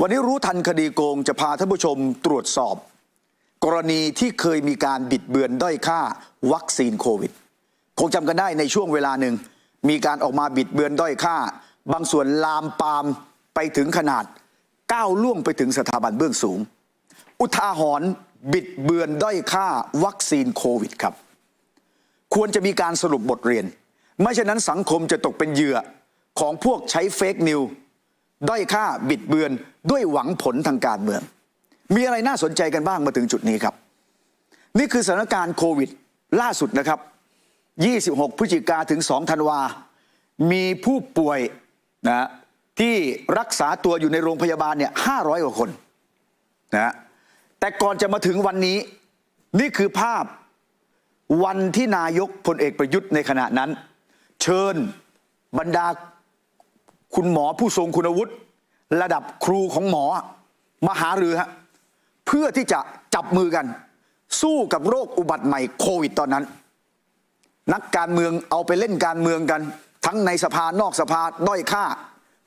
วันนี้รู้ทันคดีโกงจะพาท่านผู้ชมตรวจสอบ กรณีที่เคยมีการบิดเบือนด้อยค่าวัคซีนโควิด คงจำกันได้ในช่วงเวลาหนึ่ง มีการออกมาบิดเบือนด้อยค่า บางส่วนลามปามไปถึงขนาดก้าวล่วงไปถึงสถาบันเบื้องสูง อุทาหรณ์บิดเบือนด้อยค่าวัคซีนโควิดครับ ควรจะมีการสรุปบทเรียน ไม่เช่นนั้นสังคมจะตกเป็นเหยื่อของพวกใช้เฟกนิว ด้อยค่าบิดเบือนด้วยหวังผลทางการเมือง มีอะไรน่าสนใจกันบ้างมาถึงจุดนี้ครับ นี่คือสถานการณ์โควิด ล่าสุดนะครับ 26 พฤศจิกาถึง 2 ธันวา มีผู้ป่วยนะที่รักษาตัวอยู่ในโรงพยาบาลเนี่ย 500 กว่าคนนะแต่ก่อนจะมาถึงวันนี้ นี่คือภาพวันที่นายกพลเอกประยุทธ์ในขณะนั้น เชิญบรรดา คุณหมอผู้ทรงคุณวุฒิระดับครูของหมอมาหารือฮะเพื่อที่จะจับมือกัน สู้กับโรคอุบัติใหม่โควิดตอนนั้น นักการเมืองเอาไปเล่นการเมืองกัน ทั้งในสภานอกสภาด้อยค่า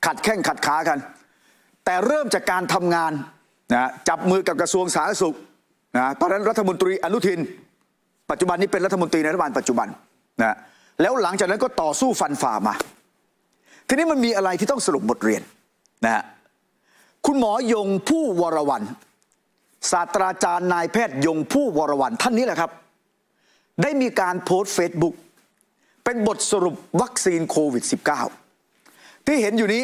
ขัดแข้งขัดขากัน แต่เริ่มจากการทำงานนะจับมือกับกระทรวงสาธารณสุขนะตอนนั้นรัฐมนตรีอนุทิน ปัจจุบันนี้เป็นรัฐมนตรีในรัฐบาลปัจจุบันนะแล้วหลังจากนั้นก็ต่อสู้ฟันฝ่ามา ทีนี้มันมีอะไรที่ต้องสรุปบทเรียนนะฮะคุณหมอยงผู้วรวันศาสตราจารย์นายแพทย์ยงผู้วรวันท่านนี้แหละครับ ได้มีการโพสต์เฟซบุ๊กเป็นบทสรุปวัคซีนโควิด -19 ที่เห็นอยู่นี้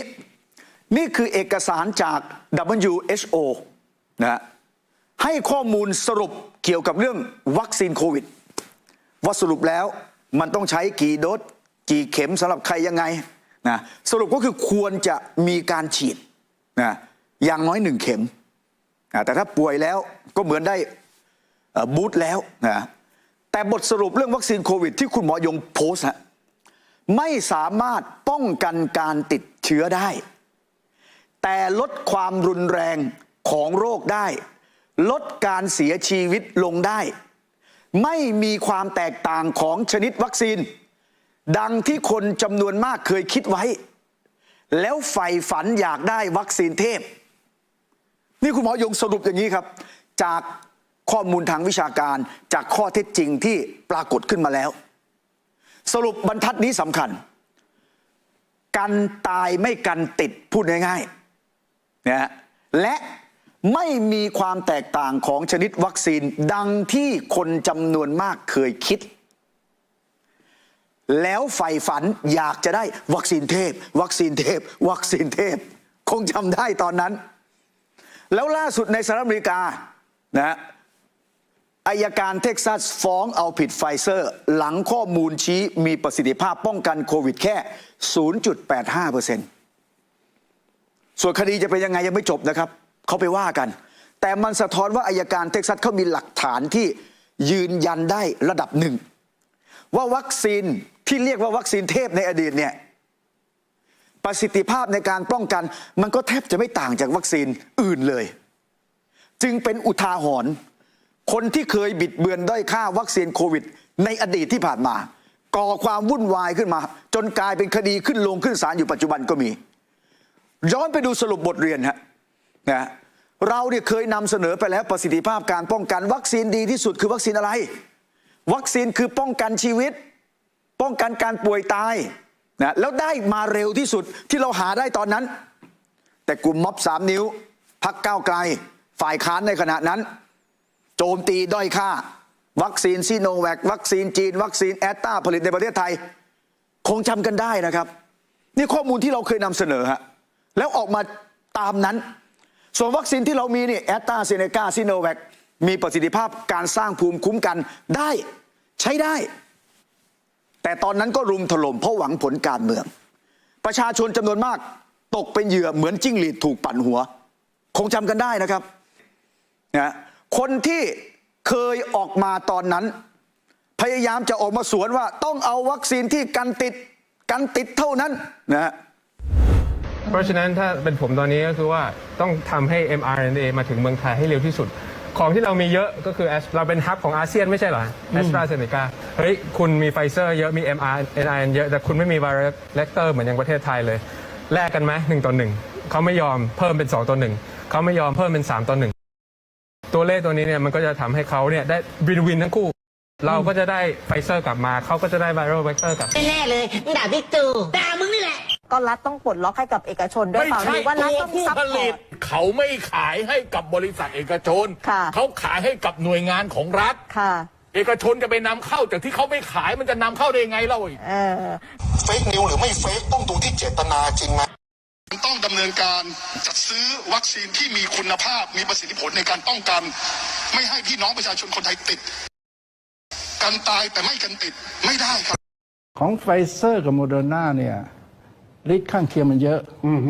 นี่คือเอกสารจาก WHO นะให้ข้อมูลสรุปเกี่ยวกับเรื่องวัคซีนโควิด ว่าสรุปแล้วมันต้องใช้กี่โดสกี่เข็มสำหรับใครยังไง นะสรุปก็คือควรจะมีการฉีดนะอย่างน้อยหนึ่งเข็มนะแต่ถ้าป่วยแล้วก็เหมือนได้บูตแล้วนะแต่บทสรุปเรื่องวัคซีนโควิด ที่คุณหมอยงโพสฮะไม่สามารถป้องกันการติดเชื้อได้ แต่ลดความรุนแรงของโรคได้ ลดการเสียชีวิตลงได้ ไม่มีความแตกต่างของชนิดวัคซีน ดังที่คนจำนวนมากเคยคิดไว้ แล้วใฝ่ฝันอยากได้วัคซีนเทพ นี่คุณหมอยงสรุปอย่างนี้ครับ จากข้อมูลทางวิชาการจากข้อเท็จจริงที่ปรากฏขึ้นมาแล้ว สรุปบรรทัดนี้สำคัญ กันตายไม่กันติดพูดง่ายๆนะและไม่มีความแตกต่างของชนิดวัคซีนดังที่คนจำนวนมากเคยคิด แล้วใฝ่ฝันอยากจะได้วัคซีนเทพ วัคซีนเทพ วัคซีนเทพ คงจำได้ตอนนั้น แล้วล่าสุดในสหรัฐอเมริกานะฮะอายการเท็กซัสฟ้องเอาผิดไฟเซอร์ หลังข้อมูลชี้มีประสิทธิภาพป้องกันโควิดแค่ 0.85%ส่วนคดีจะเป็นยังไงยังไม่จบนะครับ เขาไปว่ากัน แต่มันสะท้อนว่าอายการเท็กซัสเขามีหลักฐานที่ยืนยันได้ระดับหนึ่ง ว่าวัคซีน ที่เรียกว่าวัคซีนเทพในอดีตเนี่ยประสิทธิภาพในการป้องกัน มันก็แทบจะไม่ต่างจากวัคซีนอื่นเลย จึงเป็นอุทาหรณ์คนที่เคยบิดเบือนด้อยค่าวัคซีนโควิด ในอดีตที่ผ่านมา ก่อความวุ่นวายขึ้นมา จนกลายเป็นคดีขึ้นลงขึ้นศาลอยู่ปัจจุบันก็มี ย้อนไปดูสรุปบทเรียนฮะนะเราเนี่ยเคยนำเสนอไปแล้วประสิทธิภาพการป้องกัน วัคซีนดีที่สุดคือวัคซีนอะไร วัคซีนคือป้องกันชีวิต ป้องกันการป่วยตายนะแล้วได้มาเร็วที่สุดที่เราหาได้ตอนนั้น แต่กลุ่มม็อบสามนิ้ว พักก้าวไกล ฝ่ายค้านในขณะนั้น โจมตีด้อยค่า วัคซีนซีโนแวควัคซีนจีน วัคซีนแอตตาผลิตในประเทศไทย คงจำกันได้นะครับ นี่ข้อมูลที่เราเคยนำเสนอฮะแล้วออกมาตามนั้น ส่วนวัคซีนที่เรามีนี่แอตตาเซเนกาซีโนแวคมีประสิทธิภาพการสร้างภูมิคุ้มกันได้ใช้ได้ แต่ตอนนั้นก็รุมถล่มเพราะหวังผลการเมือง ประชาชนจำนวนมากตกเป็นเหยื่อเหมือนจิ้งหรีดถูกปั่นหัว คงจำกันได้นะครับนะคนที่เคยออกมาตอนนั้น พยายามจะออกมาสวนว่าต้องเอาวัคซีนที่กันติดกันติดเท่านั้นนะฮะเพราะฉะนั้นถ้าเป็นผมตอนนี้ก็คือว่าต้องทำให้ mRNA มาถึงเมืองไทยให้เร็วที่สุด ของที่เรามีเยอะก็คือ Ast- เราเป็นฮับของอาเซียนไม่ใช่เหรอแอสตราเซเนกาเฮ้ย คุณมีไฟเซอร์เยอะมี mRNA เยอะ แต่คุณไม่มีไวรัสเลกเตอร์เหมือนอย่างประเทศไทยเลยแลกกันไหมหนึ่งต่อหนึ่งเขาไม่ยอมเพิ่มเป็น 2ต่อหนึ่งเขาไม่ยอมเพิ่มเป็น3ต่อหนึ่งตัวเลขตัวนี้เนี่ยมันก็จะทำให้เขาเนี่ยได้วินวินทั้งคู่ เราก็จะได้ไฟเซอร์กลับมาเขาก็จะได้ไวรัลเวกเตอร์กลับ แน่ๆเลยมึงด่าบิ๊กตู่ด่ามึงนี่แหละ ก็รัฐต้องปลดล็อกให้กับเอกชนด้วยไม่เปล่าใช่หรือว่ารัฐตัวต้องผู้ซัพผพอลิร์ตต เขาไม่ขายให้กับบริษัทเอกชน ค่ะ เขาขายให้กับหน่วยงานของรัฐ ค่ะ เอกชนจะไปนำเข้าจากที่เขาไม่ขายมันจะนำเข้าได้ยังไงเล่าเออ เฟกนิวหรือไม่เฟกต้องดูที่เจตนาจริงไหมต้องดำเนินการจัดซื้อวัคซีนที่มีคุณภาพมีประสิทธิผลในการป้องกัน ไม่ให้พี่น้องประชาชนคนไทยติด กันตายแต่ไม่กันติดไม่ได้ครับ ของไฟเซอร์กับโมเดอร์นาเนี่ย ฤทธิ์ข้างเคียงมันเยอะ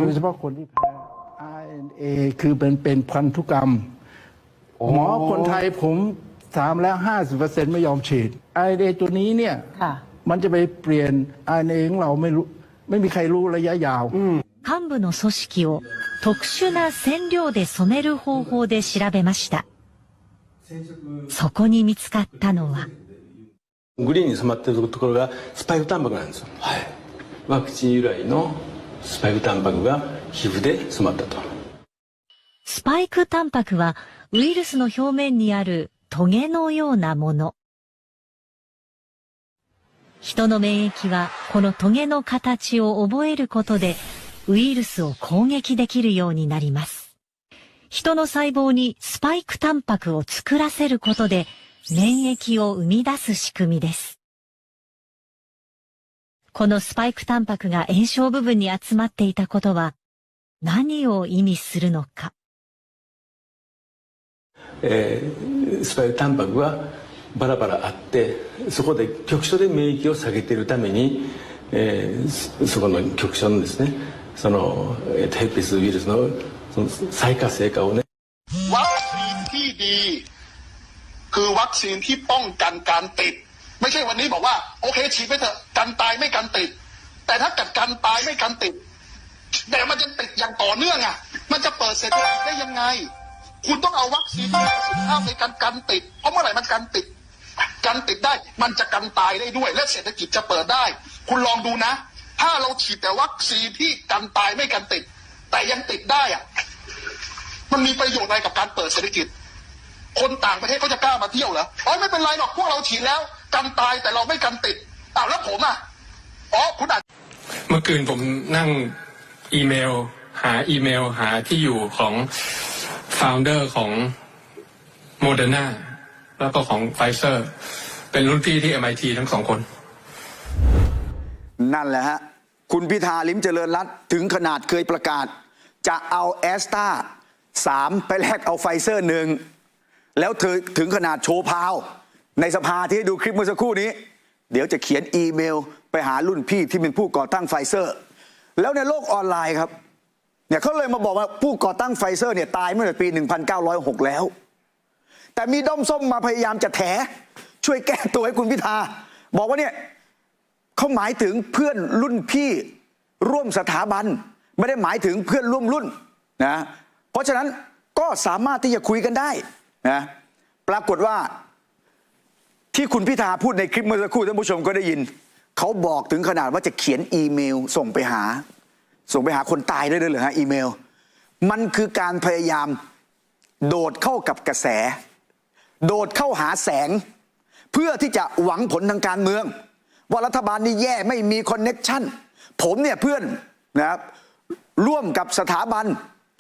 โดยเฉพาะคนที่แพ้ RNA คือเป็นเป็นพันธุกรรม หมอคนไทยผมถามแล้ว 50%ไม่ยอมฉีด RNA ตัวนี้เนี่ย ค่ะ มันจะไปเปลี่ยน RNA ของเราไม่รู้ ไม่มีใครรู้ระยะยาว 幹部の組織を特殊な染料で染める方法で調べました。そこに見つかったのは、グリーンに染まってるところがスパイクタンパクなんですよ。はい。 ワクチン由来のスパイクタンパクが皮膚で染まったと。スパイクタンパクはウイルスの表面にあるトゲのようなもの。人の免疫はこのトゲの形を覚えることでウイルスを攻撃できるようになります。人の細胞にスパイクタンパクを作らせることで免疫を生み出す仕組みです。このスパイクタンパクが炎症部分に集まっていたことは何を意味するのか、えー、スパイクタンパクはバラバラあってそこで局所で免疫を下げているために、えー、そこの局所のですねそのヘピスウイルスのその再活性化をね。ワクคซีนที่ดีคือวัคซีนที่ป้องกันการติด ไม่ใช่วันนี้บอกว่าโอเคฉีดไปเถอะกันตายไม่กันติด แต่ถ้ากัดกันตายไม่กันติด แต่มันจะติดอย่างต่อเนื่องอะ มันจะเปิดเศรษฐกิจได้ยังไง คุณต้องเอาวัคซีนมีประสิทธิภาพในการกันติดเพราะเมื่อไหร่มันกันติด กันติดได้มันจะกันตายได้ด้วย และเศรษฐกิจจะเปิดได้ คุณลองดูนะ ถ้าเราฉีดแต่วัคซีนที่กันตายไม่กันติด แต่ยังติดได้อะมันมีประโยชน์อะไรกับการเปิดเศรษฐกิจ คนต่างประเทศเขาจะกล้ามาเที่ยวเหรออ๋อไม่เป็นไรหรอกพวกเราฉีดแล้ว กันตายแต่เราไม่กันติดอ้าวแล้วผมอะอ๋อคุณอาจเมื่อคืนผมนั่งอีเมล หาอีเมล หาที่อยู่ของ founder ของ Moderna แล้วก็ของ Pfizer เป็นรุ่นพี่ที่ MIT ทั้งสองคน นั่นแหละฮะ คุณพิธาลิมเจริญรัตน์ถึงขนาดเคยประกาศ จะเอาแอสตราสามไปแลกเอาไฟเซอร์หนึ่งแล้วเธอถึงขนาดโชว์พาว ในสภาที่ให้ดูคลิปเมื่อสักครู่นี้ เดี๋ยวจะเขียนอีเมล ไปหารุ่นพี่ที่เป็นผู้ก่อตั้งไฟเซอร์ แล้วในโลกออนไลน์ครับเนี่ยเขาเลยมาบอกว่าผู้ก่อตั้งไฟเซอร์เนี่ยตายเมื่อปี 1906 แล้ว แต่มีด้อมส้มมาพยายามจะแถช่วยแก้ตัวให้คุณพิธา บอกว่าเนี่ยเขาหมายถึงเพื่อนรุ่นพี่ร่วมสถาบัน ไม่ได้หมายถึงเพื่อนร่วมรุ่นนะเพราะฉะนั้นก็สามารถที่จะคุยกันได้นะปรากฏว่า ที่คุณพิธาพูดในคลิปเมื่อสักครู่ท่านผู้ชมก็ได้ยิน เขาบอกถึงขนาดว่าจะเขียนอีเมลส่งไปหา ส่งไปหาคนตายได้เลยเหรอฮะอีเมล มันคือการพยายามโดดเข้ากับกระแส โดดเข้าหาแสง เพื่อที่จะหวังผลทางการเมือง ว่ารัฐบาลนี่แย่ไม่มีคอนเน็กชันผมเนี่ยเพื่อนนะครับร่วมกับสถาบัน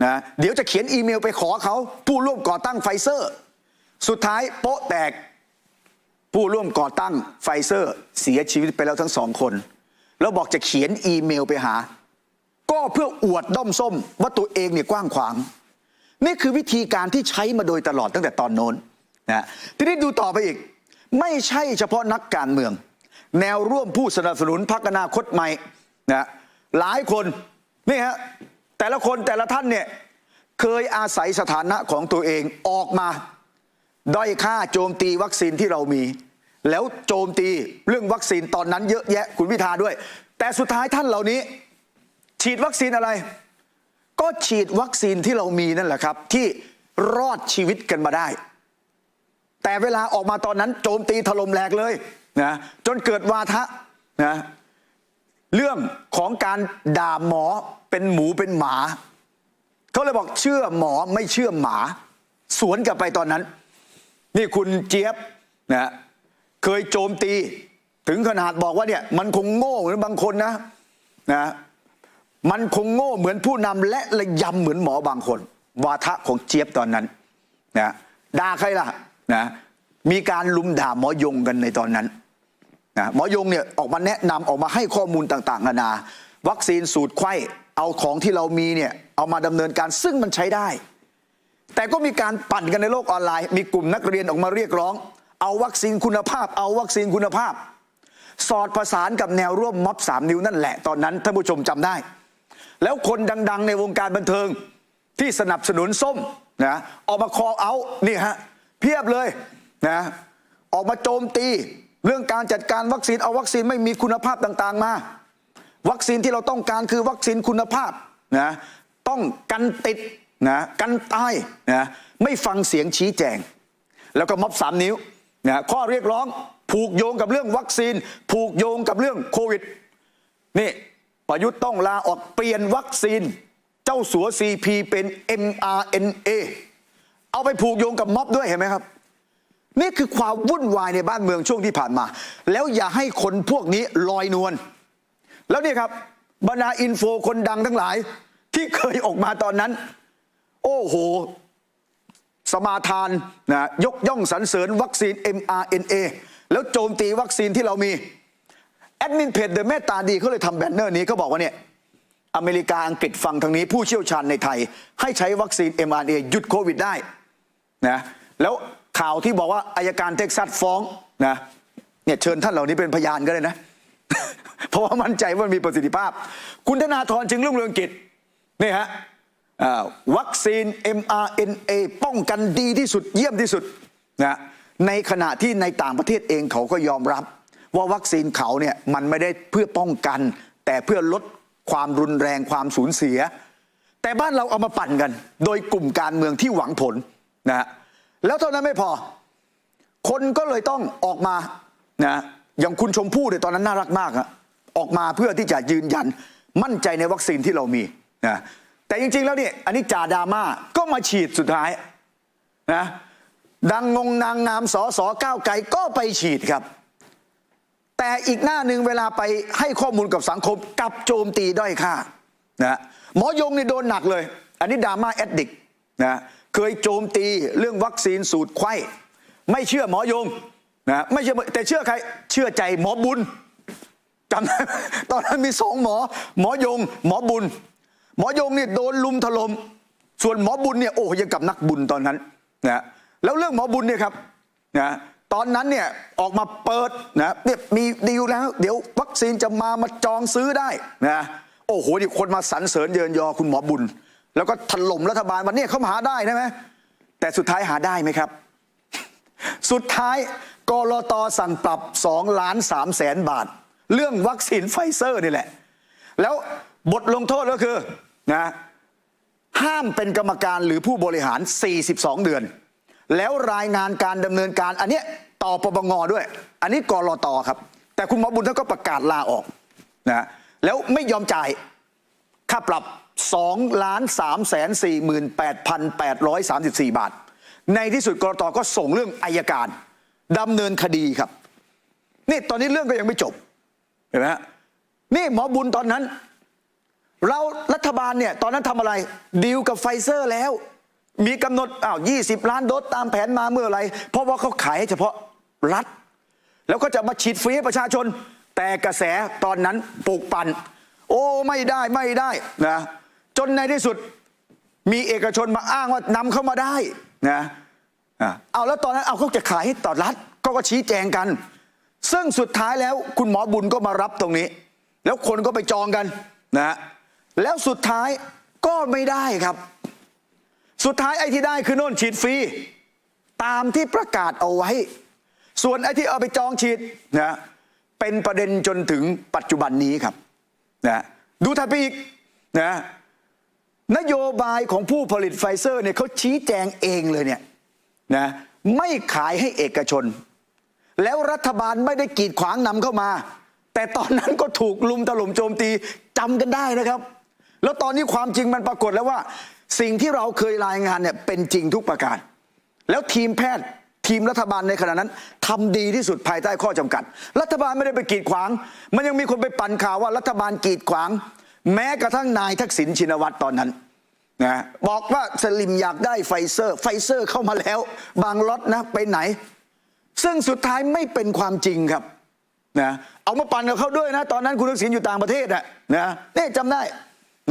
นะเดี๋ยวจะเขียนอีเมลไปขอเขา ผู้ร่วมก่อตั้งไฟเซอร์ สุดท้ายโป๊ะแตก ผู้ร่วมก่อตั้งไฟเซอร์เสียชีวิตไปแล้วทั้งสองคน แล้วบอกจะเขียนอีเมลไปหา ก็เพื่ออวดด้อมส้มว่าตัวเองเนี่ยกว้างขวาง นี่คือวิธีการที่ใช้มาโดยตลอดตั้งแต่ตอนโน้นนะทีนี้ดูต่อไปอีก ไม่ใช่เฉพาะนักการเมือง แนวร่วมผู้สนับสนุนพรรคอนาคตใหม่นะหลายคนนี่ฮะแต่ละคนแต่ละท่านเนี่ยเคยอาศัยสถานะของตัวเองออกมา ด้อยค่าโจมตีวัคซีนที่เรามี แล้วโจมตีเรื่องวัคซีนตอนนั้นเยอะแยะคุณพิธาด้วย แต่สุดท้ายท่านเหล่านี้ ฉีดวัคซีนอะไร ก็ฉีดวัคซีนที่เรามีนั่นแหละครับ ที่รอดชีวิตกันมาได้ แต่เวลาออกมาตอนนั้นโจมตีถล่มแหลกเลยนะจนเกิดวาทะนะเรื่องของการด่าหมอเป็นหมูเป็นหมาเขาเลยบอกเชื่อหมอไม่เชื่อหมา สวนกลับไปตอนนั้น นี่คุณเจี๊ยบนะเคยโจมตี ถึงขนาดบอกว่าเนี่ยมันคงโง่เหมือนบางคนนะนะมันคงโง่เหมือนผู้นำและระยำเหมือนหมอบางคน วาทะของเจี๊ยบตอนนั้นนะด่าใครล่ะนะมีการลุมด่าหมอยงกันในตอนนั้นนะหมอยงเนี่ยออกมาแนะนำออกมาให้ข้อมูลต่างๆนานา วัคซีนสูตรไข้เอาของที่เรามีเนี่ยเอามาดำเนินการซึ่งมันใช้ได้ แต่ก็มีการปั่นกันในโลกออนไลน์ มีกลุ่มนักเรียนออกมาเรียกร้อง เอาวัคซีนคุณภาพ เอาวัคซีนคุณภาพ สอดประสานกับแนวร่วมม็อบสามนิ้วนั่นแหละตอนนั้นท่านผู้ชมจำได้ แล้วคนดังๆ ในวงการบันเทิงที่สนับสนุนส้มนะออกมาคอเอานี่ฮะเพียบเลยนะออกมาโจมตีเรื่องการจัดการวัคซีนเอาวัคซีนไม่มีคุณภาพต่างๆมา วัคซีนที่เราต้องการคือวัคซีนคุณภาพนะต้องกันติด นะกันตายนะไม่ฟังเสียงชี้แจง แล้วก็ม็อบสามนิ้วนะข้อเรียกร้องผูกโยงกับเรื่องวัคซีน ผูกโยงกับเรื่องโควิดนี่ประยุทธ์ต้องลาออกเปลี่ยนวัคซีน เจ้าสัว CP เป็น mRNA เอาไปผูกโยงกับม็อบด้วยเห็นไหมครับนี่คือความวุ่นวายในบ้านเมืองช่วงที่ผ่านมา แล้วอย่าให้คนพวกนี้ลอยนวลแล้วนี่ครับบรรดาอินโฟคนดังทั้งหลายที่เคยออกมาตอนนั้น โอ้โห สมาทานนะยกย่องสรรเสริญวัคซีน mRNA แล้วโจมตีวัคซีนที่เรามี แอดมินเพจเดอะเมตตาดีเขาเลยทำแบนเนอร์นี้เขาบอกว่าเนี่ยอเมริกาอังกฤษฟังทางนี้ผู้เชี่ยวชาญในไทย ให้ใช้วัคซีน mRNA หยุดโควิดได้นะแล้วข่าวที่บอกว่าอายการเท็กซัสฟ้องนะเนี่ยเชิญท่านเหล่านี้เป็นพยานก็เลยนะ เพราะว่ามั่นใจว่ามีประสิทธิภาพ คุณธนาธรจึงรุ่งเรืองกิจนี่ฮะ วัคซีน mRNA ป้องกันดีที่สุดเยี่ยมที่สุดนะในขณะที่ในต่างประเทศเองเขาก็ยอมรับ ว่าวัคซีนเขาเนี่ยมันไม่ได้เพื่อป้องกัน แต่เพื่อลดความรุนแรงความสูญเสีย แต่บ้านเราเอามาปั่นกัน โดยกลุ่มการเมืองที่หวังผลนะฮะแล้วเท่านั้นไม่พอ คนก็เลยต้องออกมานะอย่างคุณชมพู่เนี่ยตอนนั้นน่ารักมากอะออกมาเพื่อที่จะยืนยันมั่นใจในวัคซีนที่เรามีนะ แต่จริง ๆ แล้วเนี่ยอันนี้จ่าดราม่าก็มาฉีดสุดท้ายนะดังงงนางงามสอสอก้าวไกลก็ไปฉีดครับ แต่อีกหน้าหนึ่งเวลาไปให้ข้อมูลกับสังคมกับโจมตีด้อยค่านะหมอยงนี่โดนหนักเลย อันนี้ดราม่าแอดดิกนะเคยโจมตีเรื่องวัคซีนสูตรไข้ไม่เชื่อหมอยงนะไม่เชื่อแต่เชื่อใครเชื่อใจหมอบุญจำได้ตอนนั้นมีสองหมอ หมอยง หมอบุญ หมอยงเนี่ยโดนลุมถลม่มส่วนหมอบุญเนี่ยโอ้ยังกับนักบุญตอนนั้นนะแล้วเรื่องหมอบุญเนี่ยครับนะตอนนั้นเนี่ยออกมาเปิดนะเนี่ยมีดีลแล้ว เดี๋ยววัคซีนจะมามาจองซื้อได้นะโอ้โหนี่คนมาสรรเสริญเยินยอคุณหมอบุญ แล้วก็ถล่มรัฐบาลวันนี้เขาหาได้นะไหมแต่สุดท้ายหาได้ไหมครับ สุดท้ายกรตสั่งปรับ2ล้าน3แสนบาท เรื่องวัคซีนไฟเซอร์นี่แหละ แล้ว บทลงโทษก็คือนะห้ามเป็นกรรมการหรือผู้บริหาร 42 เดือน แล้วรายงานการดำเนินการอันเนี้ยต่อปปงด้วย อันนี้กรตครับ แต่คุณหมอบุญท่านก็ประกาศลาออกนะแล้วไม่ยอมจ่ายค่าปรับ2ล้าน3แสน48,834 บาท ในที่สุดกรตก็ส่งเรื่องอายการดำเนินคดีครับ นี่ตอนนี้เรื่องก็ยังไม่จบ เห็นไหมฮะนี่หมอบุญตอนนั้น เรารัฐบาลเนี่ยตอนนั้นทำอะไรดีลกับไฟเซอร์แล้ว มีกำหนดอ้าว20ล้านโดสตามแผนมาเมื่อไรเพราะว่าเขาขายให้เฉพาะรัฐ แล้วก็จะมาฉีดฟรีให้ประชาชน แต่กระแสตอนนั้นปลุกปั่นโอ้ไม่ได้ไม่ได้นะจนในที่สุดมีเอกชนมาอ้างว่านำเข้ามาได้นะอะเอาแล้วตอนนั้นเอาเขาจะขายให้ต่อรัฐก็ก็ชี้แจงกัน ซึ่งสุดท้ายแล้วคุณหมอบุญก็มารับตรงนี้ แล้วคนก็ไปจองกันนะฮะ แล้วสุดท้ายก็ไม่ได้ครับ สุดท้ายไอ้ที่ได้คือโน่นฉีดฟรีตามที่ประกาศเอาไว้ ส่วนไอ้ที่เอาไปจองฉีดนะเป็นประเด็นจนถึงปัจจุบันนี้ครับนะดูถัดไปอีกนะนโยบายของผู้ผลิตไฟเซอร์เนี่ยเขาชี้แจงเองเลยเนี่ยนะไม่ขายให้เอกชน แล้วรัฐบาลไม่ได้กีดขวางนำเข้ามา แต่ตอนนั้นก็ถูกลุมถล่มโจมตีจำกันได้นะครับ แล้วตอนนี้ความจริงมันปรากฏแล้วว่า สิ่งที่เราเคยรายงานเนี่ยเป็นจริงทุกประการ แล้วทีมแพทย์ทีมรัฐบาลในขณะนั้นทำดีที่สุดภายใต้ข้อจำกัด รัฐบาลไม่ได้ไปกีดขวาง มันยังมีคนไปปั่นข่าวว่ารัฐบาลกีดขวาง แม้กระทั่งนายทักษิณชินวัตรตอนนั้นนะบอกว่าสลิมอยากได้ไฟเซอร์ ไฟเซอร์เข้ามาแล้ว บางล็อตนะไปไหน ซึ่งสุดท้ายไม่เป็นความจริงครับนะเอามาปั่นกับเขาด้วยนะ ตอนนั้นคุณทักษิณอยู่ต่างประเทศอะนะนี่จำได้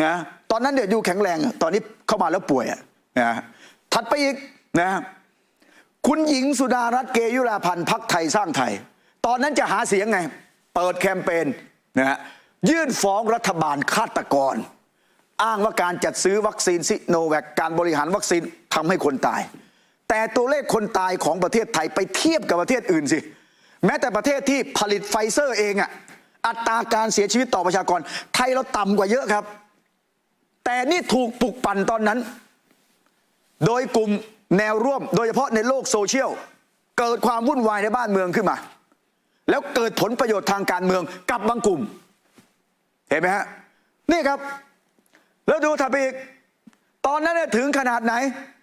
นะตอนนั้นเดี๋ยวอยู่แข็งแรงอะตอนนี้เข้ามาแล้วป่วยอะนะถัดไปอีกนะคุณหญิงสุดารัตน์เกยุราพันธ์พักไทยสร้างไทย ตอนนั้นจะหาเสียงไง เปิดแคมเปญนะฮะยื่นฟ้องรัฐบาลฆาตกร อ้างว่าการจัดซื้อวัคซีนซิโนแวคการบริหารวัคซีนทำให้คนตาย แต่ตัวเลขคนตายของประเทศไทยไปเทียบกับประเทศอื่นสิ แม้แต่ประเทศที่ผลิตไฟเซอร์เองอะอัตราการเสียชีวิตต่อประชากร ไทยเราต่ำกว่าเยอะครับ แต่นี่ถูกปลุกปั่นตอนนั้น โดยกลุ่มแนวร่วม โดยเฉพาะในโลกโซเชียล เกิดความวุ่นวายในบ้านเมืองขึ้นมา แล้วเกิดผลประโยชน์ทางการเมืองกับบางกลุ่ม เห็นไหมฮะ นี่ครับ แล้วดูถัดไปอีก ตอนนั้นถึงขนาดไหน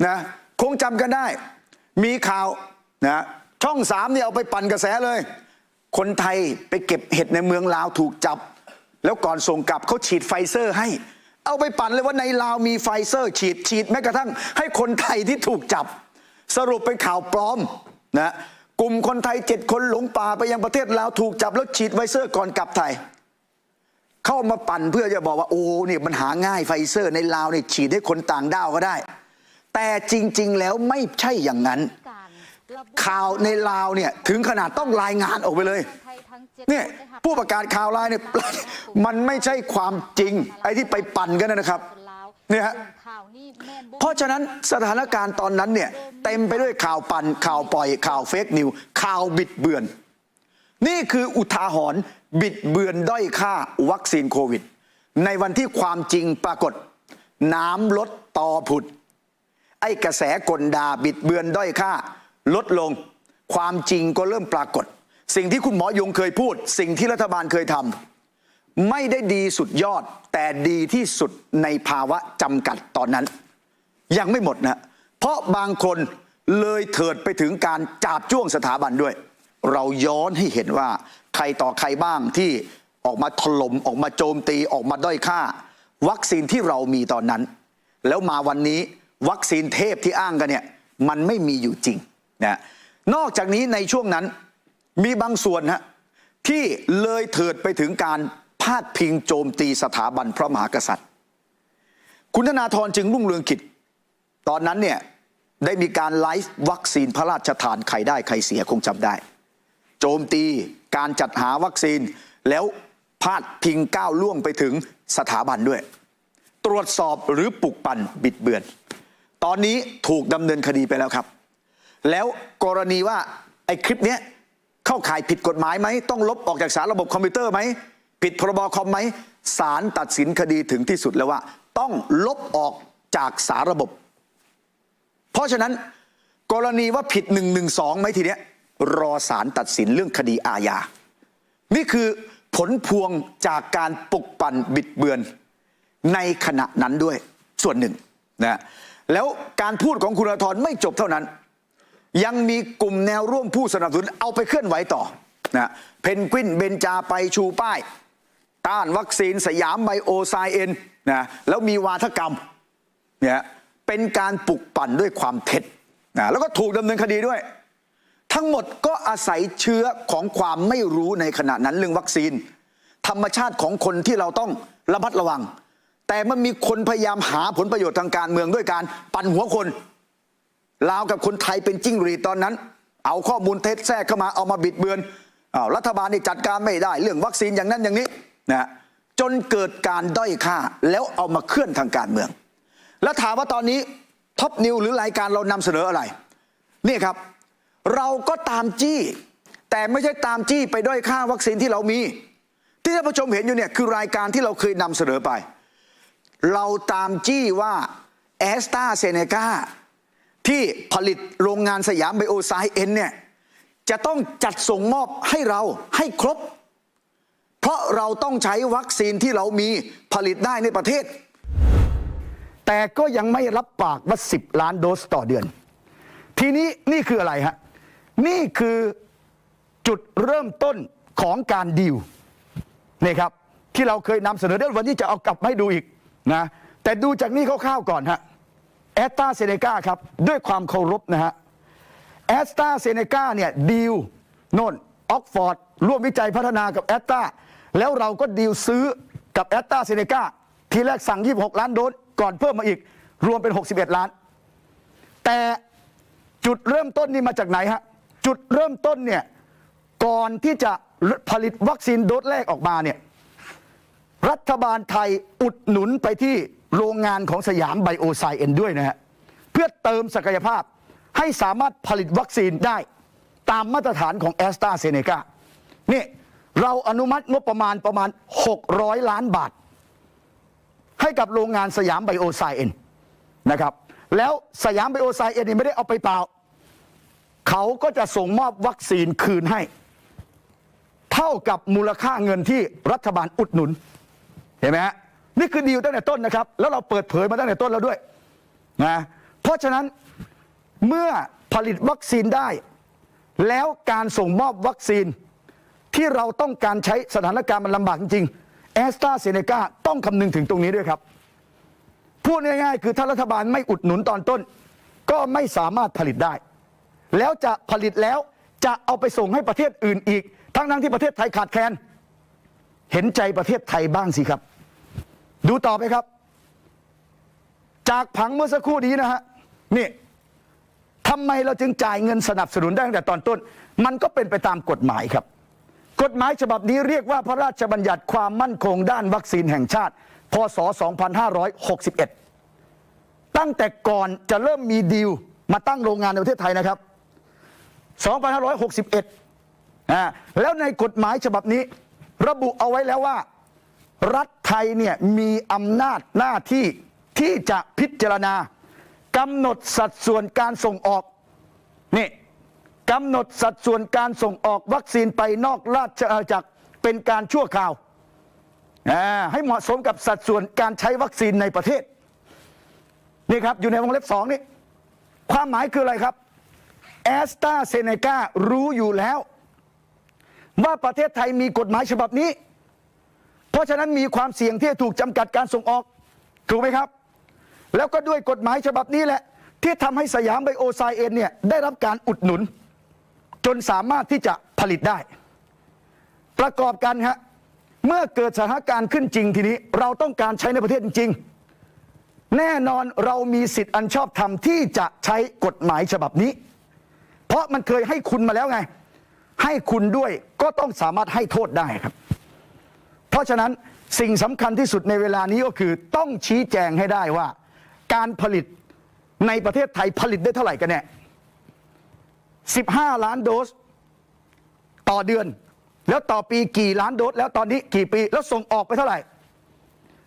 นะคงจำกันได้ มีข่าวนะช่องสามเนี่ยเอาไปปั่นกระแสเลย คนไทยไปเก็บเห็ดในเมืองลาวถูกจับ แล้วก่อนส่งกลับเขาฉีดไฟเซอร์ให้ เอาไปปั่นเลยว่าในลาวมีไฟเซอร์ ฉีดฉีดแม้กระทั่งให้คนไทยที่ถูกจับ สรุปเป็นข่าวปลอมนะกลุ่มคนไทยเจ็ดคนหลงป่าไปยังประเทศลาวถูกจับแล้วฉีดไฟเซอร์ก่อนกลับไทย เข้ามาปั่นเพื่อจะบอกว่าโอ้เนี่ยมันหาง่ายไฟเซอร์ในลาวเนี่ยฉีดให้คนต่างด้าวก็ได้ แต่จริง ๆ แล้วไม่ใช่อย่างนั้น ข่าวในลาวเนี่ยถึงขนาดต้องรายงานออกไปเลย เนี่ยผู้ประกาศข่าวรายเนี่ยมันไม่ใช่ความจริง ไอ้ที่ไปปั่นกันนะครับเนี่ยฮะเพราะฉะนั้นสถานการณ์ตอนนั้นเนี่ยเต็มไปด้วยข่าวปั่นข่าวปล่อยข่าวเฟกนิวข่าวบิดเบือน นี่คืออุทาหรณ์บิดเบือนด้อยค่าวัคซีนโควิด ในวันที่ความจริงปรากฏ น้ำลดต่อผุด ไอ้กระแสกลดาบิดเบือนด้อยค่า ลดลง ความจริงก็เริ่มปรากฏ สิ่งที่คุณหมอยงเคยพูด สิ่งที่รัฐบาลเคยทำไม่ได้ดีสุดยอด แต่ดีที่สุดในภาวะจำกัดตอนนั้น ยังไม่หมดนะ เพราะบางคนเลยเถิดไปถึงการจาบจ้วงสถาบันด้วย เราย้อนให้เห็นว่า ใครต่อใครบ้างที่ออกมาถล่มออกมาโจมตีออกมาด้อยค่า วัคซีนที่เรามีตอนนั้น แล้วมาวันนี้วัคซีนเทพที่อ้างกันเนี่ยมันไม่มีอยู่จริงนะนอกจากนี้ในช่วงนั้น มีบางส่วนฮะที่เลยเถิดไปถึงการพาดพิงโจมตีสถาบันพระมหากษัตริย์ คุณธนาธรจึงรุ่งเรืองกิจ ตอนนั้นเนี่ยได้มีการไลฟ์วัคซีนพระราชทานใครได้ใครเสียคงจำได้ โจมตีการจัดหาวัคซีนแล้วพาดพิงก้าวล่วงไปถึงสถาบันด้วย ตรวจสอบหรือปลุกปั่นบิดเบือน ตอนนี้ถูกดำเนินคดีไปแล้วครับ แล้วกรณีว่าไอ้คลิปเนี้ย เข้าข่ายผิดกฎหมายไหม ต้องลบออกจากสารระบบคอมพิวเตอร์ไหม ผิดพรบคอมไหมศาลตัดสินคดีถึงที่สุดแล้วว่า ต้องลบออกจากสารระบบ เพราะฉะนั้น กรณีว่าผิด1นึไหมทีเนี้ยรอศาลตัดสินเรื่องคดีอาญา นี่คือผลพวงจากการปลุกปั่นบิดเบือน ในขณะนั้นด้วยส่วนหนึ่งนะแล้วการพูดของคุณธรไม่จบเท่านั้น ยังมีกลุ่มแนวร่วมผู้สนับสนุนเอาไปเคลื่อนไหวต่อนะเพนกวินเบนจาไปชูป้าย ต้านวัคซีนสยามไบโอไซเอ็นนะแล้วมีวาทกรรมเนี่ยเป็นการปลุกปั่นด้วยความเท็จนะแล้วก็ถูกดำเนินคดีด้วย ทั้งหมดก็อาศัยเชื้อของความไม่รู้ในขณะนั้นเรื่องวัคซีน ธรรมชาติของคนที่เราต้องระมัดระวัง แต่มันมีคนพยายามหาผลประโยชน์ทางการเมืองด้วยการปั่นหัวคน ลาวกับคนไทยเป็นจิ้งหรีดตอนนั้น เอาข้อมูลเท็จแทรกเข้ามาเอามาบิดเบือนอารัฐบาลนี่จัดการไม่ได้เรื่องวัคซีนอย่างนั้นอย่างนี้นะจนเกิดการด้อยค่าแล้วเอามาเคลื่อนทางการเมือง แล้วถามว่าตอนนี้ท็อปนิวหรือรายการเรานำเสนออะไร นี่ครับ เราก็ตามจี้ แต่ไม่ใช่ตามจี้ไปด้อยค่าวัคซีนที่เรามี ที่ท่านผู้ชมเห็นอยู่เนี่ยคือรายการที่เราเคยนำเสนอไป เราตามจี้ว่าแอสตราเซเนกา ที่ผลิตโรงงานสยามไบโอไซเอ็นเนี่ยจะต้องจัดส่งมอบให้เราให้ครบ เพราะเราต้องใช้วัคซีนที่เรามีผลิตได้ในประเทศ แต่ก็ยังไม่รับปากว่า 10 ล้านโดสต่อเดือน ทีนี้นี่คืออะไรฮะ นี่คือจุดเริ่มต้นของการดีลนี่ครับ ที่เราเคยนำเสนอเดี๋ยววันนี้จะเอากลับมาให้ดูอีกนะแต่ดูจากนี้คร่าวๆก่อนฮะ แอสตราเซเนกาครับ ด้วยความเคารพนะฮะแอสตราเซเนกาเนี่ยดีลโน่นออกฟอร์ดร่วมวิจัยพัฒนากับแอสตราแล้วเราก็ดีลซื้อกับแอสตราเซเนกาทีแรกสั่ง 26 ล้านโดสก่อนเพิ่มมาอีก รวมเป็น 61 ล้าน แต่จุดเริ่มต้นนี่มาจากไหนฮะ จุดเริ่มต้นเนี่ยก่อนที่จะผลิตวัคซีนโดสแรกออกมาเนี่ยรัฐบาลไทยอุดหนุนไปที่ โรงงานของสยามไบโอไซเอ็นด้วยนะฮะเพื่อเติมศักยภาพให้สามารถผลิตวัคซีนได้ตามมาตรฐานของแอสตราเซเนกานี่เราอนุมัติงบประมาณประมาณ 600 ล้านบาท ให้กับโรงงานสยามไบโอไซเอ็นนะครับ แล้วสยามไบโอไซเอ็นนี่ไม่ได้เอาไปเปล่า เขาก็จะส่งมอบวัคซีนคืนให้ เท่ากับมูลค่าเงินที่รัฐบาลอุดหนุน เห็นไหมฮะ นี่คือดีลตั้งแต่ต้นนะครับ แล้วเราเปิดเผยมาตั้งแต่ต้นแล้วด้วยนะเพราะฉะนั้นเมื่อผลิตวัคซีนได้ แล้วการส่งมอบวัคซีนที่เราต้องการใช้สถานการณ์มันลำบากจริงแอสตราเซเนกาต้องคำนึงถึงตรงนี้ด้วยครับพูดง่ายๆ คือถ้ารัฐบาลไม่อุดหนุนตอนต้น ก็ไม่สามารถผลิตได้ แล้วจะผลิตแล้วจะเอาไปส่งให้ประเทศอื่นอีก ทั้งนั้นที่ประเทศไทยขาดแคลนเห็นใจประเทศไทยบ้างสิครับ ดูต่อไปครับ จากผังเมื่อสักครู่นี้นะฮะนี่ทำไมเราจึงจ่ายเงินสนับสนุนได้ตั้งแต่ตอนต้น มันก็เป็นไปตามกฎหมายครับ กฎหมายฉบับนี้เรียกว่าพระราชบัญญัติความมั่นคงด้านวัคซีนแห่งชาติ พศ 2561 ตั้งแต่ก่อนจะเริ่มมีดีลมาตั้งโรงงานในประเทศไทยนะครับ 2561อ่าแล้วในกฎหมายฉบับนี้ ระบุเอาไว้แล้วว่า รัฐไทยเนี่ยมีอำนาจหน้าที่ที่จะพิจารณากำหนดสัดส่วนการส่งออกนี่กำหนดสัดส่วนการส่งออกวัคซีนไปนอกราชอาณาจักรเป็นการชั่วคราวให้เหมาะสมกับสัดส่วนการใช้วัคซีนในประเทศนี่ครับอยู่ในวงเล็บสองนี่ความหมายคืออะไรครับแอสตราเซเนการู้อยู่แล้ว ว่าประเทศไทยมีกฎหมายฉบับนี้ ราะฉะนั้นมีความเสี่ยงที่จะถูกจำกัดการส่งออก ถูกไหมครับ แล้วก็ด้วยกฎหมายฉบับนี้แหละ ที่ทำให้สยามไบโอไซเอ็นเนี่ยได้รับการอุดหนุน จนสามารถที่จะผลิตได้ ประกอบกันฮะเมื่อเกิดสถานการณ์ขึ้นจริงทีนี้ เราต้องการใช้ในประเทศจริงแน่นอนเรามีสิทธิ์อันชอบธรรมที่จะใช้กฎหมายฉบับนี้ เพราะมันเคยให้คุณมาแล้วไง ให้คุณด้วยก็ต้องสามารถให้โทษได้ครับ เพราะฉะนั้นสิ่งสำคัญที่สุดในเวลานี้ก็คือต้องชี้แจงให้ได้ว่า การผลิตในประเทศไทยผลิตได้เท่าไหร่กันแน่15 ล้านโดส ต่อเดือน แล้วต่อปีกี่ล้านโดส แล้วตอนนี้กี่ปีแล้วส่งออกไปเท่าไหร่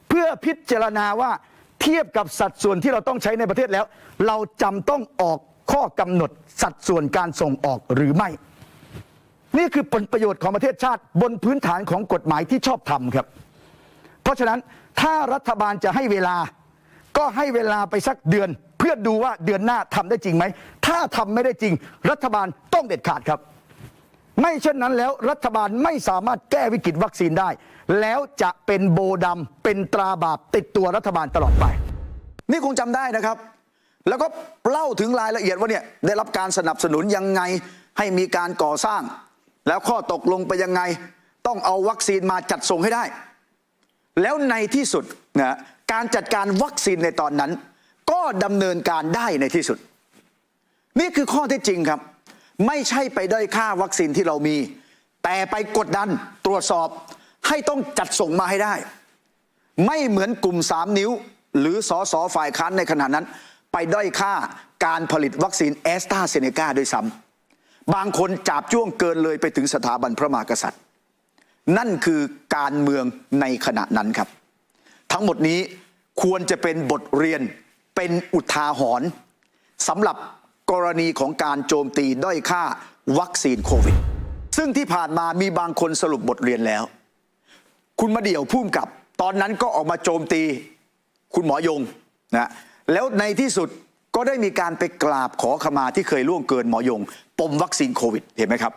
เพื่อพิจารณาว่าเทียบกับสัดส่วนที่เราต้องใช้ในประเทศแล้ว เราจำต้องออกข้อกำหนดสัดส่วนการส่งออกหรือไม่ นี่คือผลประโยชน์ของประเทศชาติบนพื้นฐานของกฎหมายที่ชอบทำครับ เพราะฉะนั้นถ้ารัฐบาลจะให้เวลา ก็ให้เวลาไปสักเดือน เพื่อดูว่าเดือนหน้าทำได้จริงไหม ถ้าทำไม่ได้จริง รัฐบาลต้องเด็ดขาดครับ ไม่เช่นนั้นแล้วรัฐบาลไม่สามารถแก้วิกฤตวัคซีนได้ แล้วจะเป็นโบดำเป็นตราบาปติดตัวรัฐบาลตลอดไป นี่คงจำได้นะครับ แล้วก็เล่าถึงรายละเอียดว่าเนี่ยได้รับการสนับสนุนยังไงให้มีการก่อสร้าง แล้วข้อตกลงไปยังไง ต้องเอาวัคซีนมาจัดส่งให้ได้ แล้วในที่สุดนะการจัดการวัคซีนในตอนนั้น ก็ดำเนินการได้ในที่สุด นี่คือข้อเท็จจริงครับ ไม่ใช่ไปด้อยค่าวัคซีนที่เรามี แต่ไปกดดันตรวจสอบให้ต้องจัดส่งมาให้ได้ ไม่เหมือนกลุ่มสามนิ้ว หรือสอสอฝ่ายค้านในขณะนั้น ไปด้อยค่าการผลิตวัคซีนแอสตราเซเนกาด้วยซ้ำ บางคนจับจ้วงเกินเลยไปถึงสถาบันพระมหากษัตริย์ นั่นคือการเมืองในขณะนั้นครับ ทั้งหมดนี้ควรจะเป็นบทเรียนเป็นอุทาหรณ์สำหรับกรณีของการโจมตีด้อยค่าวัคซีนโควิด ซึ่งที่ผ่านมามีบางคนสรุปบทเรียนแล้ว คุณมาเดี่ยวพุ่มกับ ตอนนั้นก็ออกมาโจมตีคุณหมอยงนะแล้วในที่สุดก็ได้มีการไปกราบขอขมาที่เคยล่วงเกินหมอยง มวัคซีนโควิดเห็นไหมครับ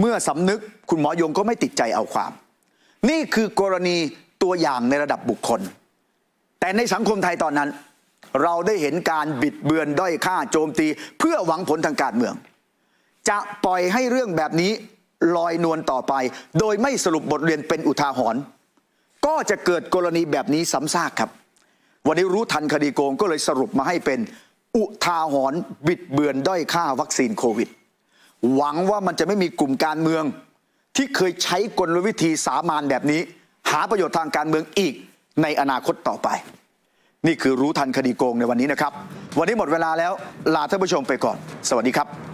เมื่อสำนึกคุณหมอยงก็ไม่ติดใจเอาความ นี่คือกรณีตัวอย่างในระดับบุคคล แต่ในสังคมไทยตอนนั้น เราได้เห็นการบิดเบือนด้อยค่าโจมตี เพื่อหวังผลทางการเมือง จะปล่อยให้เรื่องแบบนี้ลอยนวลต่อไป โดยไม่สรุปบทเรียนเป็นอุทาหรณ์ก็จะเกิดกรณีแบบนี้ซ้ำซากครับ วันนี้รู้ทันคดีโกงก็เลยสรุปมาให้เป็นอุทาหรณ์บิดเบือนด้อยค่าวัคซีนโควิด หวังว่ามันจะไม่มีกลุ่มการเมือง ที่เคยใช้กลวิธีสามานแบบนี้ หาประโยชน์ทางการเมืองอีกในอนาคตต่อไป นี่คือรู้ทันคดีโกงในวันนี้นะครับ วันนี้หมดเวลาแล้วลาท่านผู้ชมไปก่อน สวัสดีครับ